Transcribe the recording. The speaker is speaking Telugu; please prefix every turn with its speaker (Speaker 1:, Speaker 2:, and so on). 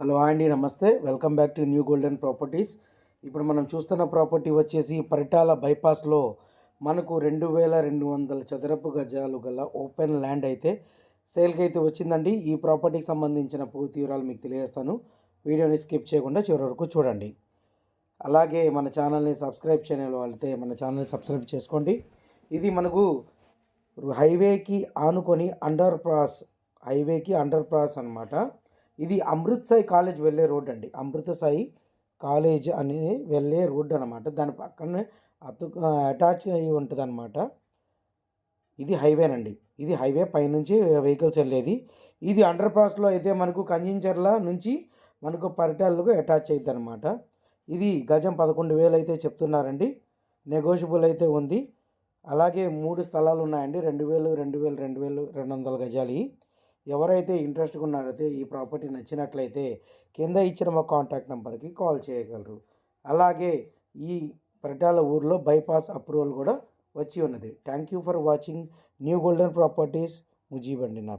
Speaker 1: హలో అండి నమస్తే. Welcome back to new golden properties. ఇప్పుడు మనం చూస్తున్న ప్రాపర్టీ వచ్చేసి పరిటాల బైపాస్లో మనకు రెండు వేల రెండు వందల చదరపు గజాలు గల ఓపెన్ ల్యాండ్ అయితే సేల్కి అయితే వచ్చిందండి. ఈ ప్రాపర్టీకి సంబంధించిన పూర్తి వివరాలు మీకు తెలియజేస్తాను. వీడియోని స్కిప్ చేయకుండా చివరి వరకు చూడండి. అలాగే మన ఛానల్ని సబ్స్క్రైబ్ చేయని వాళ్ళైతే మన ఛానల్ని సబ్స్క్రైబ్ చేసుకోండి. ఇది మనకు హైవేకి ఆనుకొని అండర్ పాస్ హైవేకి అండర్ పాస్ అనమాట ఇది అమృత్ సాయి కాలేజ్ వెళ్ళే రోడ్ అండి. అమృత సాయి కాలేజ్ అని వెళ్ళే రోడ్ అనమాట దాని పక్కనే అతు అటాచ్ అయ్యి ఉంటుంది అనమాట ఇది హైవేనండి ఇది హైవే పైనుంచి వెహికల్స్ వెళ్ళేది. ఇది అండర్ పాస్లో అయితే మనకు కంజించర్ల నుంచి మనకు పరిటాలకు అటాచ్ అవుతుంది అనమాట ఇది గజం పదకొండు వేలు అయితే చెప్తున్నారండి. నెగోషియబుల్ అయితే ఉంది. అలాగే మూడు స్థలాలు ఉన్నాయండి. రెండు వేలు రెండు వేలు రెండు వేలు రెండు వందల గజాలు. ఎవరైతే ఇంట్రెస్ట్గా ఉన్నారైతే ఈ ప్రాపర్టీ నచ్చినట్లయితే కింద ఇచ్చిన మా కాంటాక్ట్ నెంబర్కి కాల్ చేయగలరు. అలాగే ఈ పరిటాల ఊర్లో బైపాస్ అప్రూవల్ కూడా వచ్చి ఉన్నది. Thank you for watching new golden properties ముజీబండి నా